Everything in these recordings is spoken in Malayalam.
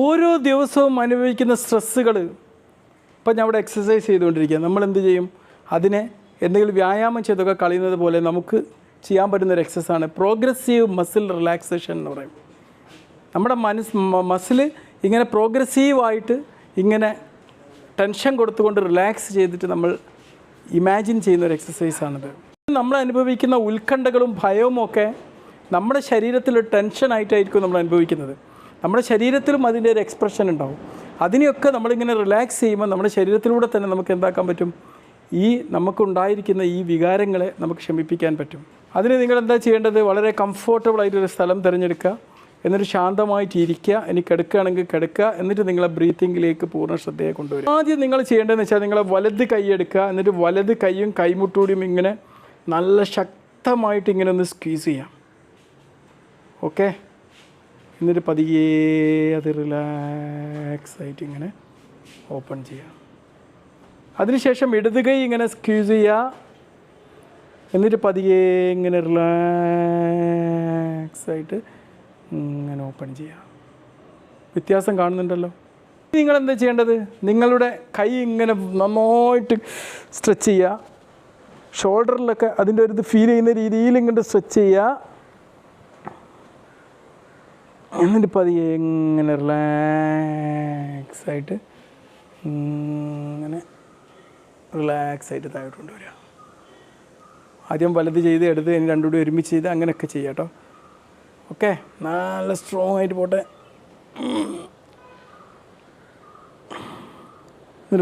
ഓരോ ദിവസവും അനുഭവിക്കുന്ന സ്ട്രെസ്സുകൾ ഇപ്പം ഞാൻ അവിടെ എക്സസൈസ് ചെയ്തുകൊണ്ടിരിക്കുക നമ്മൾ എന്ത് ചെയ്യും? അതിനെ എന്തെങ്കിലും വ്യായാമം ചെയ്തൊക്കെ കളയുന്നത് പോലെ നമുക്ക് ചെയ്യാൻ പറ്റുന്ന ഒരു എക്സസൈസാണ് പ്രോഗ്രസീവ് മസിൽ റിലാക്സേഷൻ എന്ന് പറയും. നമ്മുടെ മനസ് മസിൽ ഇങ്ങനെ പ്രോഗ്രസീവായിട്ട് ഇങ്ങനെ ടെൻഷൻ കൊടുത്തുകൊണ്ട് റിലാക്സ് ചെയ്തിട്ട് നമ്മൾ ഇമാജിൻ ചെയ്യുന്ന ഒരു എക്സസൈസാണിത് നമ്മൾ അനുഭവിക്കുന്ന ഉത്കണ്ഠകളും ഭയവും ഒക്കെ നമ്മുടെ ശരീരത്തിൽ ടെൻഷനായിട്ടായിരിക്കും നമ്മൾ അനുഭവിക്കുന്നത്. നമ്മുടെ ശരീരത്തിലും അതിന്റെ ഒരു എക്സ്പ്രഷൻ ഉണ്ടാവും. അതിനെയൊക്കെ നമ്മളിങ്ങനെ റിലാക്സ് ചെയ്യുമ്പോൾ നമ്മുടെ ശരീരത്തിലൂടെ തന്നെ നമുക്ക് എന്താക്കാൻ പറ്റും? ഈ നമുക്കുണ്ടായിരിക്കുന്ന ഈ വികാരങ്ങളെ നമുക്ക് ക്ഷമിപ്പിക്കാൻ പറ്റും. അതിന് നിങ്ങൾ എന്താ ചെയ്യേണ്ടത്? വളരെ കംഫർട്ടബിൾ ആയിട്ടൊരു സ്ഥലം തിരഞ്ഞെടുക്കുക. എന്നിട്ട് ശാന്തമായിട്ട് ഇരിക്കുക. ഇനി കിടക്കുകയാണെങ്കിൽ കിടക്കുക. എന്നിട്ട് നിങ്ങളെ ബ്രീത്തിങ്ങിലേക്ക് പൂർണ ശ്രദ്ധയെ കൊണ്ടുവരും ആദ്യം നിങ്ങൾ ചെയ്യേണ്ടതെന്ന് വെച്ചാൽ നിങ്ങളെ വലത് കൈ എടുക്കുക. എന്നിട്ട് വലത് കൈയും കൈമുട്ടൂടിയും ഇങ്ങനെ നല്ല ശക്തമായിട്ട് ഇങ്ങനെ ഒന്ന് സ്ക്വീസ് ചെയ്യാം ഓക്കെ എന്നിട്ട് പതിയെ അത് റിലാക്സ് ആയിട്ട് ഇങ്ങനെ ഓപ്പൺ ചെയ്യാം. അതിനുശേഷം ഇടത് കൈ ഇങ്ങനെ സ്ക്യൂസ് ചെയ്യുക എന്നിട്ട് പതിയെ ഇങ്ങനെ റിലാക്സ് ആയിട്ട് ഇങ്ങനെ ഓപ്പൺ ചെയ്യുക വ്യത്യാസം കാണുന്നുണ്ടല്ലോ. നിങ്ങൾ എന്താ ചെയ്യേണ്ടത്? നിങ്ങളുടെ കൈ ഇങ്ങനെ നന്നായിട്ട് സ്ട്രെച്ച് ചെയ്യുക ഷോൾഡറിലൊക്കെ അതിന്റെ ഒരു ഇത് ഫീൽ ചെയ്യുന്ന രീതിയിൽ ഇങ്ങോട്ട് സ്ട്രെച്ച് ചെയ്യുക എന്നിട്ട് പതിയെ ഇങ്ങനെ റിലാക്സ് ആയിട്ട് ഇങ്ങനെ റിലാക്സ് ആയിട്ട് താഴോട്ട് കൊണ്ടുവരിക. ആദ്യം വലത് ചെയ്ത് എടുത്ത് ഇനി രണ്ടും കൂടി ഒരുമിച്ച് ചെയ്ത് അങ്ങനെയൊക്കെ ചെയ്യാം കേട്ടോ. ഓക്കെ നല്ല സ്ട്രോങ് ആയിട്ട് പോട്ടെ.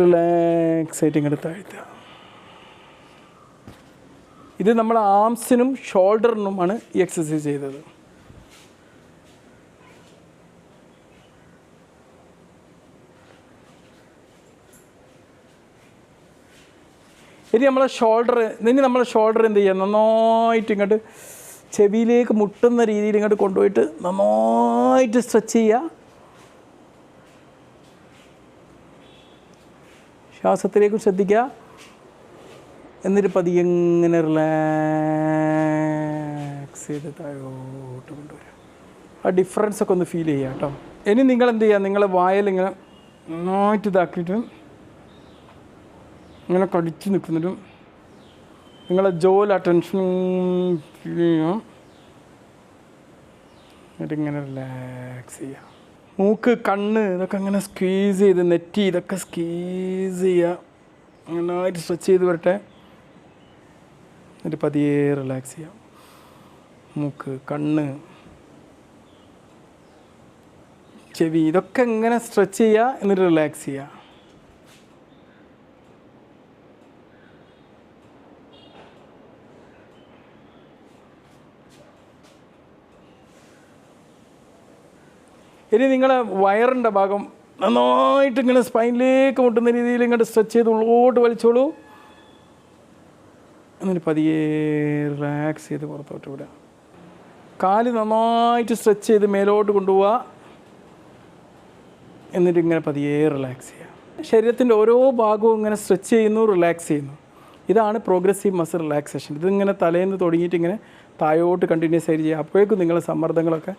റിലാക്സ് ആയിട്ട് താഴ്ത്തുക. ഇത് നമ്മൾ ആംസിനും ഷോൾഡറിനുമാണ് ഈ എക്സസൈസ് ചെയ്തത്. ഇനി നമ്മളെ ഷോൾഡർ ഇനി നമ്മളെ ഷോൾഡർ എന്ത് ചെയ്യുക? നന്നായിട്ട് ഇങ്ങോട്ട് ചെവിയിലേക്ക് മുട്ടുന്ന രീതിയിൽ ഇങ്ങോട്ട് കൊണ്ടുപോയിട്ട് നന്നായിട്ട് സ്ട്രെച്ച് ചെയ്യുക. ശ്വാസത്തിലേക്ക് ശ്രദ്ധിക്കുക. എന്നിട്ട് പതിയെ ഇങ്ങനെ റിലാക്സ് ചെയ്ത് താഴോട്ട് കൊണ്ടുവരിക. ആ ഡിഫറൻസ് ഒക്കെ ഒന്ന് ഫീൽ ചെയ്യുക കേട്ടോ. ഇനി നിങ്ങൾ എന്ത് ചെയ്യുക? നിങ്ങളെ വായലിങ്ങനെ നന്നായിട്ട് ഇതാക്കിയിട്ട് ഇങ്ങനെ കടിച്ച് നിൽക്കുന്നതും നിങ്ങളെ ജോലി അറ്റൻഷൻ ഫീൽ ചെയ്യും റിലാക്സ് ചെയ്യുക. മൂക്ക് കണ്ണ് ഇതൊക്കെ അങ്ങനെ സ്ക്വീസ് ചെയ്ത് നെറ്റി ഇതൊക്കെ സ്ക്വീസ് ചെയ്യുക. നന്നായിട്ട് സ്ട്രെച്ച് ചെയ്ത് വരട്ടെ. എന്നിട്ട് പതിയെ റിലാക്സ് ചെയ്യാം മൂക്ക് കണ്ണ് ചെവി ഇതൊക്കെ ഇങ്ങനെ സ്ട്രെച്ച് ചെയ്യുക എന്നിട്ട് റിലാക്സ് ചെയ്യുക. ഇനി നിങ്ങളെ വയറിന്റെ ഭാഗം നന്നായിട്ട് ഇങ്ങനെ സ്പൈനിലേക്ക് മുട്ടുന്ന രീതിയിൽ ഇങ്ങോട്ട് സ്ട്രെച്ച് ചെയ്ത് ഉള്ളോട്ട് വലിച്ചോളൂ. എന്നിട്ട് പതിയെ റിലാക്സ് ചെയ്ത് പുറത്തോട്ട് വിടുക. കാൽ നന്നായിട്ട് സ്ട്രെച്ച് ചെയ്ത് മേലോട്ട് കൊണ്ടുപോവുക. എന്നിട്ട് ഇങ്ങനെ പതിയെ റിലാക്സ് ചെയ്യുക. ശരീരത്തിന്റെ ഓരോ ഭാഗവും ഇങ്ങനെ സ്ട്രെച്ച് ചെയ്യുന്നു റിലാക്സ് ചെയ്യുന്നു. ഇതാണ് പ്രോഗ്രസീവ് മസിൽ റിലാക്സേഷൻ ഇതിങ്ങനെ തലേന്ന് തുടങ്ങിയിട്ട് ഇങ്ങനെ താഴോട്ട് കണ്ടിന്യൂസ് ആയിട്ട് ചെയ്യുക. അപ്പോഴേക്കും നിങ്ങളുടെ സമ്മർദ്ദങ്ങളൊക്കെ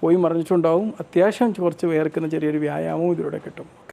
പോയി മറിഞ്ഞിട്ടുണ്ടാവും. അത്യാവശ്യം കുറച്ച് വേർക്കുന്ന ചെറിയൊരു വ്യായാമവും ഇതിലൂടെ കിട്ടും.